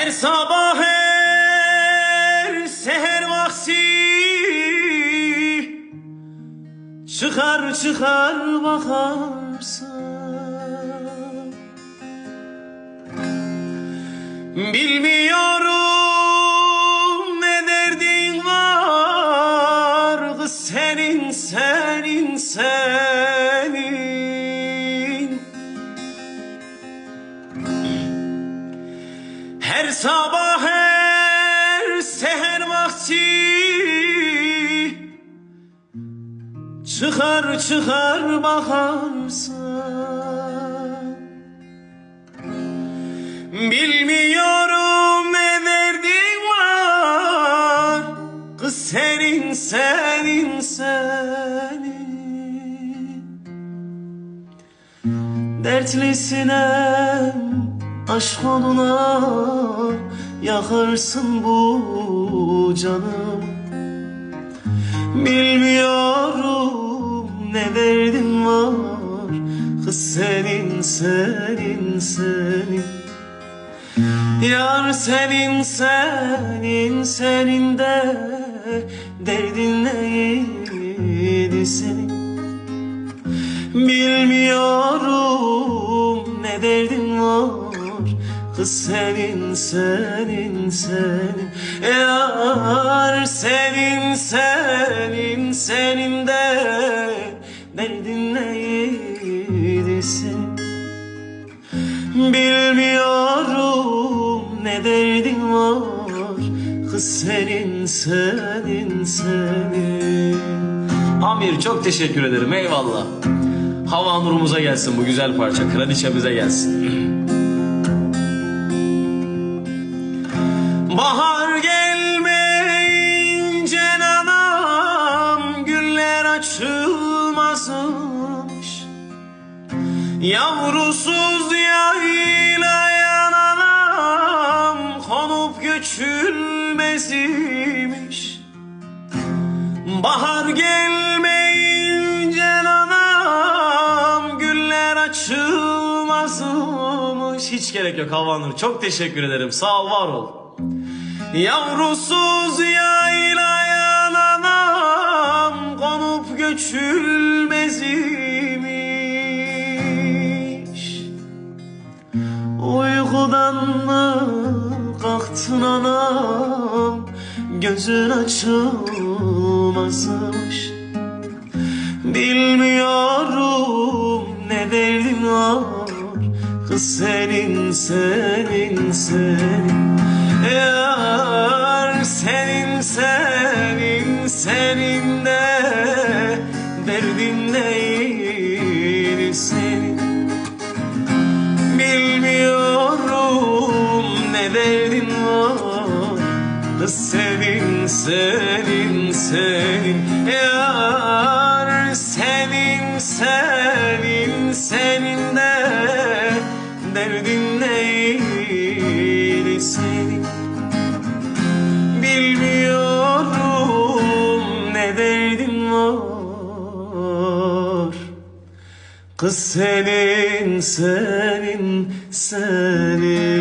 Her sabah her seher vakti Çıkar çıkar bakarsın. Bilmiyorum ne derdin var senin senin senin Her sabah her seher vakti Çıkar çıkar bakarsın Bilmiyorum ne derdin var Kız senin senin senin. Dertlisine aşk oluna Yakarsın bu canım. Bilmiyorum ne derdin var. Kız senin senin senin. Yar senin senin senin de Derdin neydi senin? Bilmiyorum ne derdin var Kız senin senin senin. Yar senin senin senin de Derdin neydi senin? Bilmiyorum ne derdin var. Kız senin senin senin. Amir çok teşekkür ederim. Eyvallah. Hava nurumuza gelsin bu güzel parça. Kraliçemize gelsin açılmazmış. Yavrusuz yaylayan anam Konup göçülmezmiş. Bahar gelmeyince anam Güller açılmazmış. Hiç gerek yok Havanur çok teşekkür ederim. Sağ ol var ol. Yavrusuz yaylayan Konup göçülmezmiş Uykudan mı kalktın anam? Gözün açılmazmış. Bilmiyorum ne derdin var? Kız senin senin senin. Yar senin senin senin Yar senin senin senin de Derdin neydi senin? Bilmiyorum ne derdin var. Kız senin senin senin